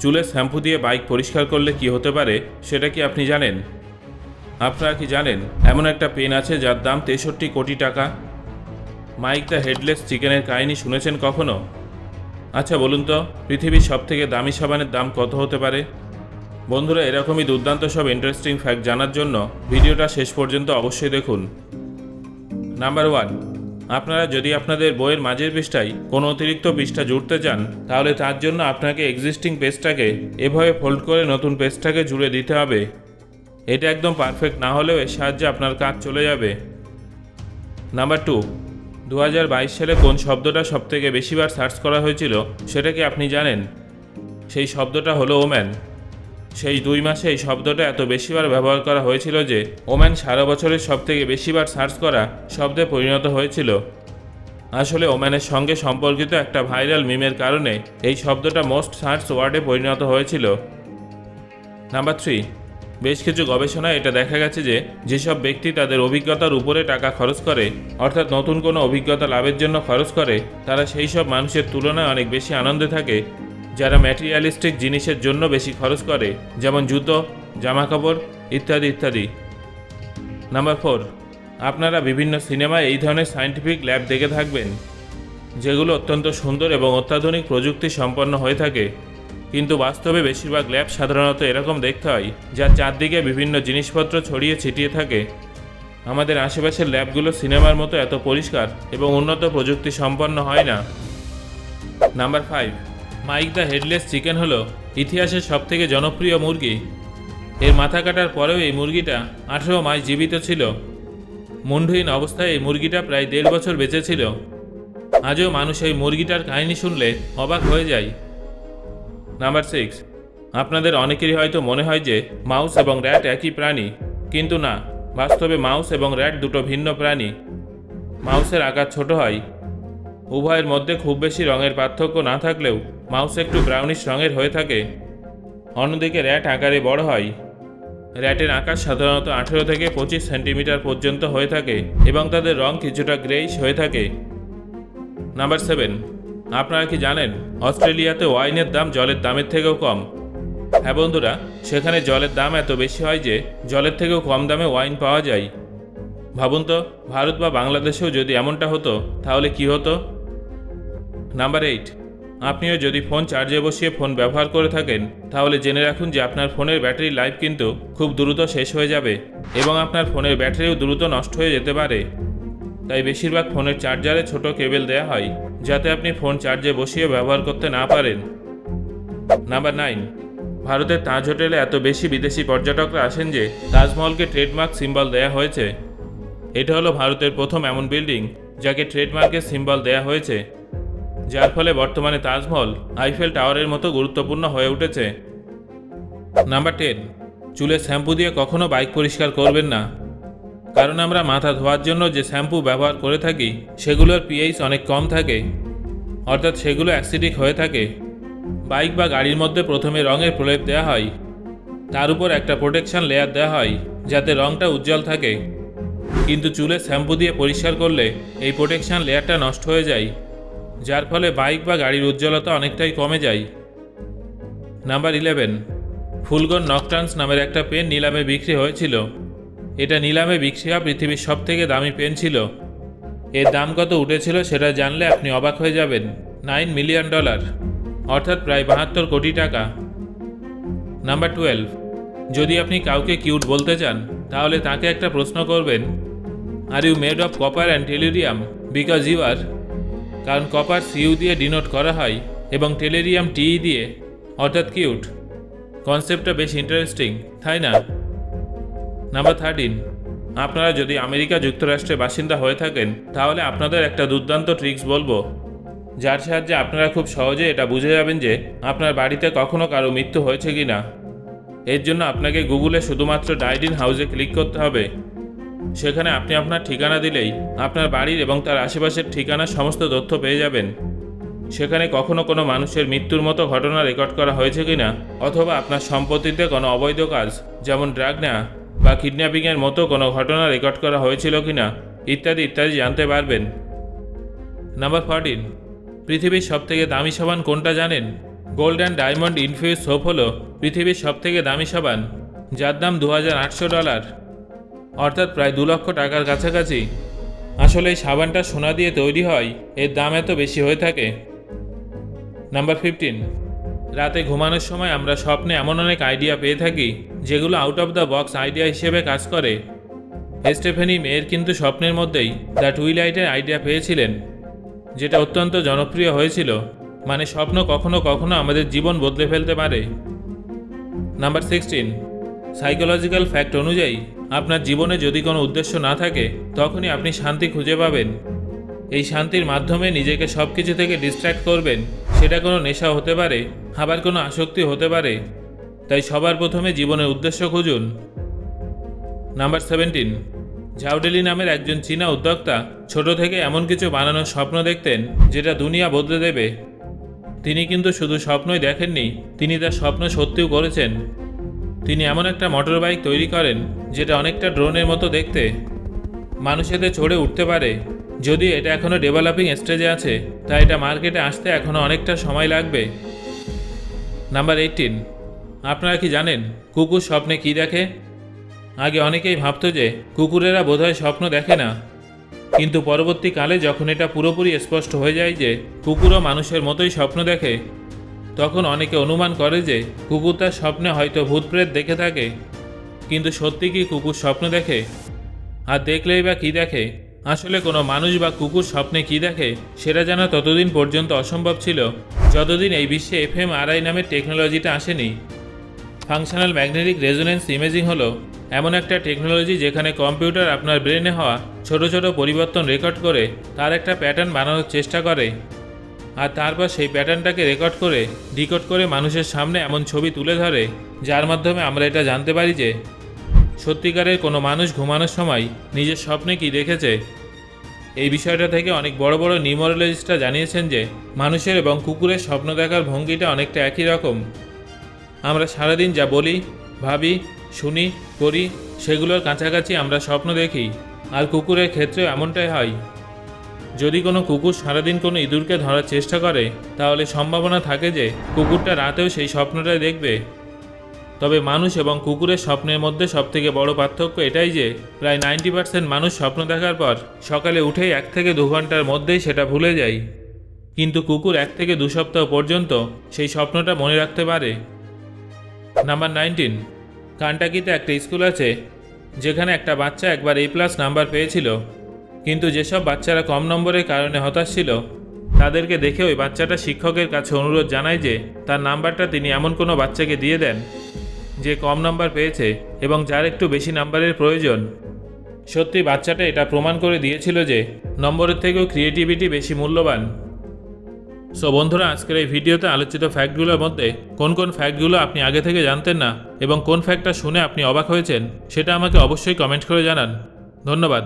চুলে শ্যাম্পু দিয়ে বাইক পরিষ্কার করলে কি হতে পারে, সেটা কি আপনি জানেন? আপনারা কি জানেন, এমন একটা পেন আছে যার দাম তেষট্টি কোটি টাকা? মাইক দ্য হেডলেস চিকেনের কাহিনী শুনেছেন কখনো? আচ্ছা বলুন তো, পৃথিবীর সবথেকে দামি সাবানের দাম কত হতে পারে? বন্ধুরা, এরকমই দুর্দান্ত সব ইন্টারেস্টিং ফ্যাক্ট জানার জন্য ভিডিওটা শেষ পর্যন্ত অবশ্যই দেখুন। নাম্বার ওয়ান আপনারা যদি আপনাদের বইয়ের মাঝের পৃষ্ঠায় কোনো অতিরিক্ত পৃষ্ঠা জুড়তে চান, তাহলে তার জন্য আপনাকে এক্সিস্টিং পেজটাকে এভাবে ফোল্ড করে নতুন পেজটাকে জুড়ে দিতে হবে। এটা একদম পারফেক্ট না হলেও এর সাহায্যে আপনার কাজ চলে যাবে। নাম্বার টু দু হাজার বাইশ সালে কোন শব্দটা সবথেকে বেশিবার সার্চ করা হয়েছিল, সেটা কি আপনি জানেন? সেই শব্দটা হলো ওম্যান সেই দুই মাসে এই শব্দটা এত বেশিবার ব্যবহার করা হয়েছিল যে ওম্যান সারা বছরের সবথেকে বেশিবার সার্চ করা শব্দে পরিণত হয়েছিল। আসলে ওম্যানের সঙ্গে সম্পর্কিত একটা ভাইরাল মিমের কারণে এই শব্দটা মোস্ট সার্চ ওয়ার্ডে পরিণত হয়েছিল। নাম্বার থ্রি, বেশ কিছু গবেষণায় এটা দেখা গেছে যে যেসব ব্যক্তি তাদের অভিজ্ঞতার উপরে টাকা খরচ করে, অর্থাৎ নতুন কোনো অভিজ্ঞতা লাভের জন্য খরচ করে, তারা সেই সব মানুষের তুলনায় অনেক বেশি আনন্দে থাকে। যারা ম্যাটেরিয়ালিস্টিক জিনিসের জন্য বেশি খরচ করে, যেমন জুতো, জামাকাপড়, ইত্যাদি ইত্যাদি। নাম্বার ফোর আপনারা বিভিন্ন সিনেমায় এই ধরনের সায়েন্টিফিক ল্যাব দেখে থাকবেন, যেগুলো অত্যন্ত সুন্দর এবং অত্যাধুনিক প্রযুক্তি সম্পন্ন হয়ে থাকে। কিন্তু বাস্তবে বেশিরভাগ ল্যাব সাধারণত এরকম দেখতে হয় যার চারদিকে বিভিন্ন জিনিসপত্র ছড়িয়ে ছিটিয়ে থাকে। আমাদের আশেপাশের ল্যাবগুলো সিনেমার মতো এত পরিষ্কার এবং উন্নত প্রযুক্তি সম্পন্ন হয় না। Number five Mike the headless chicken হলো ইতিহাসের সবথেকে জনপ্রিয় মুরগি। এর মাথা কাটার পরেও এই মুরগিটা আঠেরো মাস জীবিত ছিল। মুন্ডহীন অবস্থায় এই মুরগিটা প্রায় দেড় বছর বেঁচে ছিল। আজও মানুষ এই মুরগিটার কাহিনী শুনলে অবাক হয়ে যায়। Number six. আপনাদের অনেকেরই হয়তো মনে হয় যে মাউস এবং র্যাট একই প্রাণী, কিন্তু না, বাস্তবে মাউস এবং র্যাট দুটো ভিন্ন প্রাণী। মাউসের আকার ছোট হয়। উভয়ের মধ্যে খুব বেশি রঙের পার্থক্য না থাকলেও মাউস একটু ব্রাউনিশ রঙের হয়ে থাকে। অন্যদিকে র্যাট আকারে বড় হয়। র্যাটের আকার সাধারণত আঠেরো থেকে পঁচিশ সেন্টিমিটার পর্যন্ত হয়ে থাকে এবং তাদের রং কিছুটা গ্রেইশ হয়ে থাকে। নাম্বার সেভেন আপনারা কি জানেন, অস্ট্রেলিয়াতে ওয়াইনের দাম জলের দামের থেকেও কম। হ্যাঁ বন্ধুরা, সেখানে জলের দাম এত বেশি হয় যে জলের থেকেও কম দামে ওয়াইন পাওয়া যায়। ভাবুন তো, ভারত বা বাংলাদেশেও যদি এমনটা হতো, তাহলে কি হতো? নাম্বার এইট আপনিও যদি ফোন চার্জে বসিয়ে ফোন ব্যবহার করে থাকেন, তাহলে জেনে রাখুন যে আপনার ফোনের ব্যাটারি লাইফ কিন্তু খুব দ্রুত শেষ হয়ে যাবে এবং আপনার ফোনের ব্যাটারিও দ্রুত নষ্ট হয়ে যেতে পারে। তাই বেশিরভাগ ফোনের চার্জারে ছোট কেবেল দেওয়া হয়, যাতে আপনি ফোন চার্জে বসিয়ে ব্যবহার করতে না পারেন। নাম্বার নাইন, ভারতের তাজ হোটেলে এত বেশি বিদেশি পর্যটকরা আসেন যে তাজমহলকে ট্রেডমার্ক সিম্বল দেয়া হয়েছে। এটা হলো ভারতের প্রথম এমন বিল্ডিং, যাকে ট্রেডমার্কের সিম্বল দেয়া হয়েছে। যার ফলে বর্তমানে তাজমহল আইফেল টাওয়ারের মতো গুরুত্বপূর্ণ হয়ে উঠেছে। নাম্বার টেন, চুলে শ্যাম্পু দিয়ে কখনো বাইক পরিষ্কার করবেন না। কারণ আমরা মাথা ধোয়ার জন্য যে শ্যাম্পু ব্যবহার করে থাকি, সেগুলোর পিএইচ অনেক কম থাকে। অর্থাৎ সেগুলো অ্যাসিডিক হয়ে থাকে। বাইক বা গাড়ির মধ্যে প্রথমে রঙের প্রলেপ দেওয়া হয়। তার উপর একটা প্রোটেকশন লেয়ার দেওয়া হয়, যাতে রঙটা উজ্জ্বল থাকে। কিন্তু চুলে শ্যাম্পু দিয়ে পরিষ্কার করলে এই প্রোটেকশন লেয়ারটা নষ্ট হয়ে যায়। যার ফলে বাইক বা গাড়ির উজ্জ্বলতা অনেকটাই কমে যায়। নাম্বার ইলেভেন, ফুলগন নকটান্স নামের একটা পেন নিলামে বিক্রি হয়েছিল। এটা নিলামে বিক্রি হওয়া পৃথিবীর সব থেকে দামি পেন ছিল। এর দাম কত উঠেছিল সেটা জানলে আপনি অবাক হয়ে যাবেন। নাইন মিলিয়ন ডলার, অর্থাৎ প্রায় বাহাত্তর কোটি টাকা। নাম্বার টুয়েলভ, যদি আপনি কাউকে কিউট বলতে চান, তাহলে তাকে একটা প্রশ্ন করবেন are you made of copper and tellurium because you are কারণ কপার সিইউ দিয়ে ডিনোট করা হয় এবং টেলেরিয়াম টি দিয়ে। অর্থাৎ কিউট। কনসেপ্টটা বেশ ইন্টারেস্টিং, তাই না? Number thirteen. আপনারা যদি আমেরিকা যুক্তরাষ্ট্রের বাসিন্দা হয়ে থাকেন, তাহলে আপনাদের একটা দুর্দান্ত ট্রিক্স বলব। যার সাহায্যে আপনারা খুব সহজে এটা বুঝে যাবেন যে আপনার বাড়িতে কখনো কারও মৃত্যু হয়েছে কি না এর জন্য আপনাকে গুগলে শুধুমাত্র ডাইডিন হাউসে ক্লিক করতে হবে। সেখানে আপনি আপনার ঠিকানা দিলেই আপনার বাড়ির এবং তার আশেপাশের ঠিকানার সমস্ত তথ্য পেয়ে যাবেন। সেখানে কখনো কোনো মানুষের মৃত্যুর মতো ঘটনা রেকর্ড করা হয়েছে কিনা, অথবা আপনার সম্পত্তিতে কোনো অবৈধ কাজ, যেমন ড্রাগ নেওয়া, বা কিডন্যাপিংয়ের মতো কোনো ঘটনা রেকর্ড করা হয়েছিল কিনা, ইত্যাদি ইত্যাদি জানতে পারবেন। নাম্বার ফোরটিন পৃথিবীর সবথেকে দামি সাবান কোনটা জানেন? Gold and diamond infuse soap হলো পৃথিবীর সবথেকে দামি সাবান, যার দাম দু হাজার আটশো ডলার। অর্থাৎ প্রায় দু লক্ষ টাকার কাছাকাছি। আসলে এই সাবানটা সোনা দিয়ে তৈরি হয়, এর দাম এত বেশি হয়ে থাকে। Number fifteen. রাতে ঘুমানোর সময় আমরা স্বপ্নে এমন অনেক আইডিয়া পেয়ে থাকি, যেগুলো out of the box idea হিসেবে কাজ করে। স্টেফেনি মেয়ের কিন্তু স্বপ্নের মধ্যেই দ্য টুইলাইটের আইডিয়া পেয়েছিলেন, যেটা অত্যন্ত জনপ্রিয় হয়েছিল। মানে স্বপ্ন কখনো কখনো আমাদের জীবন বদলে ফেলতে পারে। Number sixteen. সাইকোলজিক্যাল ফ্যাক্ট অনুযায়ী আপনার জীবনে যদি কোনো উদ্দেশ্য না থাকে, তখনই আপনি শান্তি খুঁজে পাবেন। এই শান্তির মাধ্যমে নিজেকে সব কিছু থেকে ডিস্ট্র্যাক্ট করবেন, সেটা কোনো নেশা হতে পারে, আবার কোনো আসক্তি হতে পারে। তাই সবার প্রথমে জীবনের উদ্দেশ্য খুঁজুন। নাম্বার সেভেন্টিন ঝাউডেলি নামের একজন চীনা উদ্যোক্তা ছোট থেকে এমন কিছু বানানোর স্বপ্ন দেখতেন, যেটা দুনিয়া বদলে দেবে। তিনি কিন্তু শুধু স্বপ্নই দেখেননি, তিনি তার স্বপ্ন সত্যিও করেছেন। তিনি এমন একটা মোটর বাইক তৈরি করেন যেটা অনেকটা ড্রোনের মতো দেখতে। মানুষ এতে চড়ে উঠতে পারে। যদি এটা এখনও ডেভেলপিং স্টেজে আছে, তাই এটা মার্কেটে আসতে এখনও অনেকটা সময় লাগবে। নাম্বার এইটিন আপনারা কি জানেন কুকুর স্বপ্নে কি দেখে? আগে অনেকেই ভাবতো যে কুকুরেরা বোধহয় স্বপ্ন দেখে না। কিন্তু পরবর্তীকালে যখন এটা পুরোপুরি স্পষ্ট হয়ে যায় যে কুকুরও মানুষের মতোই স্বপ্ন দেখে তখন অনেকে অনুমান করে যে কুকুর তার স্বপ্নে হয়তো ভূতপ্রেত দেখে থাকে। কিন্তু সত্যি কি কুকুর স্বপ্ন দেখে? আর দেখলেই বা কী দেখে? আসলে কোনো মানুষ বা কুকুর স্বপ্নে কী দেখে, সেটা জানা ততদিন পর্যন্ত অসম্ভব ছিল। যতদিন এই বিশ্বে এফ এফএম আরআই নামের টেকনোলজিটা আসেনি। ফাংশনাল ম্যাগনেটিক রেজোনেন্স ইমেজিং হলো এমন একটা টেকনোলজি যেখানে কম্পিউটার আপনার ব্রেনে হওয়া ছোট ছোট পরিবর্তন রেকর্ড করে তার একটা প্যাটার্ন বানানোর চেষ্টা করে। আর তারপর সেই প্যাটার্নটাকে রেকর্ড করে, ডিকোড করে মানুষের সামনে এমন ছবি তুলে ধরে, যার মাধ্যমে আমরা এটা জানতে পারি যে, সত্যিকারের কোনো মানুষ ঘুমানোর সময় নিজের স্বপ্নে কি দেখেছে। এই বিষয়টা থেকে অনেক বড় বড় নিউমোরোলজিস্টরা জানিয়েছেন যে, মানুষের এবং কুকুরের স্বপ্ন দেখার ভঙ্গিটা অনেকটা একই রকম। আমরা সারাদিন যা বলি, ভাবি, শুনি, করি, সেগুলোর কাছাকাছি আমরা স্বপ্ন দেখি, আর কুকুরের ক্ষেত্রেও এমনটাই হয়। যদি কোনো কুকুর সারাদিন কোনো ইঁদুরকে ধরার চেষ্টা করে, তাহলে সম্ভাবনা থাকে যে কুকুরটা রাতেও সেই স্বপ্নটাই দেখবে। তবে মানুষ এবং কুকুরের স্বপ্নের মধ্যে সবথেকে বড় পার্থক্য এটাই যে, প্রায় নাইনটি পার্সেন্ট মানুষ স্বপ্ন দেখার পর সকালে উঠেই এক থেকে দু ঘণ্টার মধ্যেই সেটা ভুলে যায়। কিন্তু কুকুর এক থেকে দু সপ্তাহ পর্যন্ত সেই স্বপ্নটা মনে রাখতে পারে। Number nineteen. কান্টাকিতে একটা স্কুল আছে, যেখানে একটা বাচ্চা একবার এ প্লাস নাম্বার পেয়েছিল। কিন্তু যেসব বাচ্চারা কম নম্বরের কারণে হতাশ ছিল, তাদেরকে দেখে ওই বাচ্চাটা শিক্ষকের কাছে অনুরোধ জানায় যে, তার নাম্বারটা তিনি এমন কোনো বাচ্চাকে দিয়ে দেন, যে কম নাম্বার পেয়েছে এবং যার একটু বেশি নাম্বারের প্রয়োজন। সত্যি বাচ্চাটা এটা প্রমাণ করে দিয়েছিল যে, নম্বরের থেকেও ক্রিয়েটিভিটি বেশি মূল্যবান। সো বন্ধুরা, আজকের এই ভিডিওতে আলোচিত ফ্যাক্টগুলোর মধ্যে কোন কোন ফ্যাক্টগুলো আপনি আগে থেকে জানতেন না এবং কোন ফ্যাক্টটা শুনে আপনি অবাক হয়েছেন, সেটা আমাকে অবশ্যই কমেন্ট করে জানান। ধন্যবাদ।